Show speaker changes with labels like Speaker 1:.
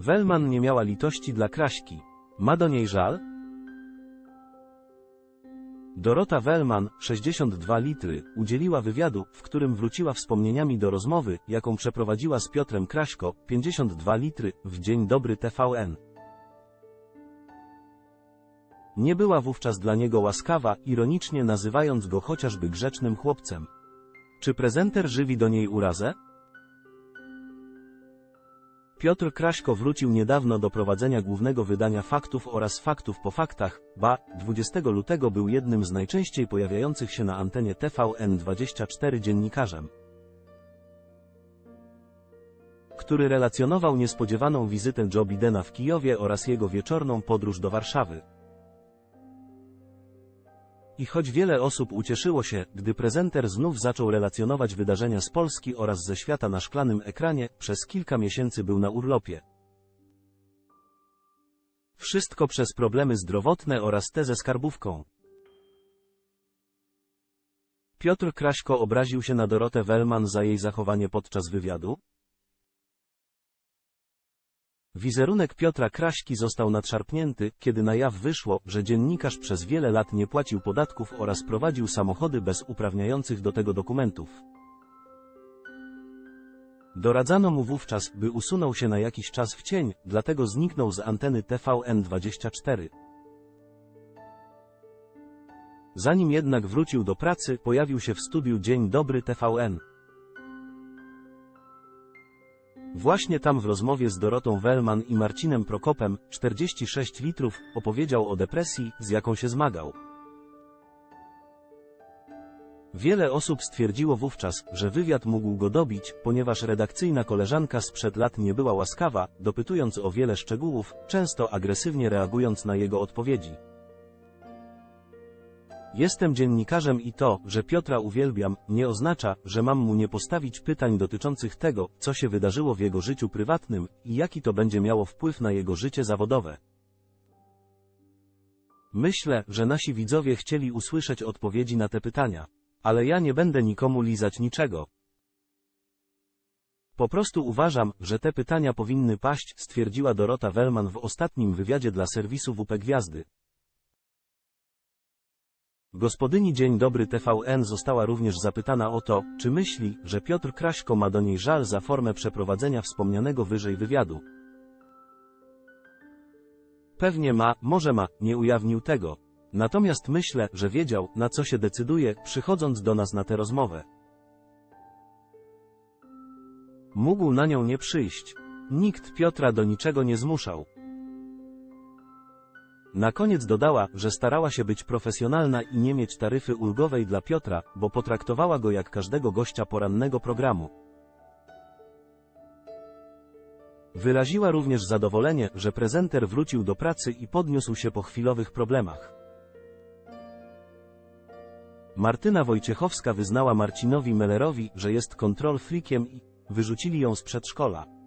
Speaker 1: Wellman nie miała litości dla Kraśki. Ma do niej żal? Dorota Wellman, 62 litry, udzieliła wywiadu, w którym wróciła wspomnieniami do rozmowy, jaką przeprowadziła z Piotrem Kraśko, 52 litry, w Dzień Dobry TVN. Nie była wówczas dla niego łaskawa, ironicznie nazywając go chociażby grzecznym chłopcem. Czy prezenter żywi do niej urazę? Piotr Kraśko wrócił niedawno do prowadzenia głównego wydania faktów oraz faktów po faktach, ba, 20 lutego był jednym z najczęściej pojawiających się na antenie TVN24 dziennikarzem, który relacjonował niespodziewaną wizytę Joe Bidena w Kijowie oraz jego wieczorną podróż do Warszawy. I choć wiele osób ucieszyło się, gdy prezenter znów zaczął relacjonować wydarzenia z Polski oraz ze świata na szklanym ekranie, przez kilka miesięcy był na urlopie. Wszystko przez problemy zdrowotne oraz te ze skarbówką. Piotr Kraśko obraził się na Dorotę Wellman za jej zachowanie podczas wywiadu? Wizerunek Piotra Kraśki został nadszarpnięty, kiedy na jaw wyszło, że dziennikarz przez wiele lat nie płacił podatków oraz prowadził samochody bez uprawniających do tego dokumentów. Doradzano mu wówczas, by usunął się na jakiś czas w cień, dlatego zniknął z anteny TVN24. Zanim jednak wrócił do pracy, pojawił się w studiu Dzień Dobry TVN. Właśnie tam w rozmowie z Dorotą Wellman i Marcinem Prokopem, 46 litrów, opowiedział o depresji, z jaką się zmagał. Wiele osób stwierdziło wówczas, że wywiad mógł go dobić, ponieważ redakcyjna koleżanka sprzed lat nie była łaskawa, dopytując o wiele szczegółów, często agresywnie reagując na jego odpowiedzi. Jestem dziennikarzem i to, że Piotra uwielbiam, nie oznacza, że mam mu nie postawić pytań dotyczących tego, co się wydarzyło w jego życiu prywatnym i jaki to będzie miało wpływ na jego życie zawodowe. Myślę, że nasi widzowie chcieli usłyszeć odpowiedzi na te pytania. Ale ja nie będę nikomu lizać niczego. Po prostu uważam, że te pytania powinny paść, stwierdziła Dorota Wellman w ostatnim wywiadzie dla serwisu WP Gwiazdy. Gospodyni Dzień Dobry TVN została również zapytana o to, czy myśli, że Piotr Kraśko ma do niej żal za formę przeprowadzenia wspomnianego wyżej wywiadu. Pewnie ma, może ma, nie ujawnił tego. Natomiast myślę, że wiedział, na co się decyduje, przychodząc do nas na tę rozmowę. Mógł na nią nie przyjść. Nikt Piotra do niczego nie zmuszał. Na koniec dodała, że starała się być profesjonalna i nie mieć taryfy ulgowej dla Piotra, bo potraktowała go jak każdego gościa porannego programu. Wyraziła również zadowolenie, że prezenter wrócił do pracy i podniósł się po chwilowych problemach. Martyna Wojciechowska wyznała Marcinowi Mellerowi, że jest kontrol freakiem i wyrzucili ją z przedszkola.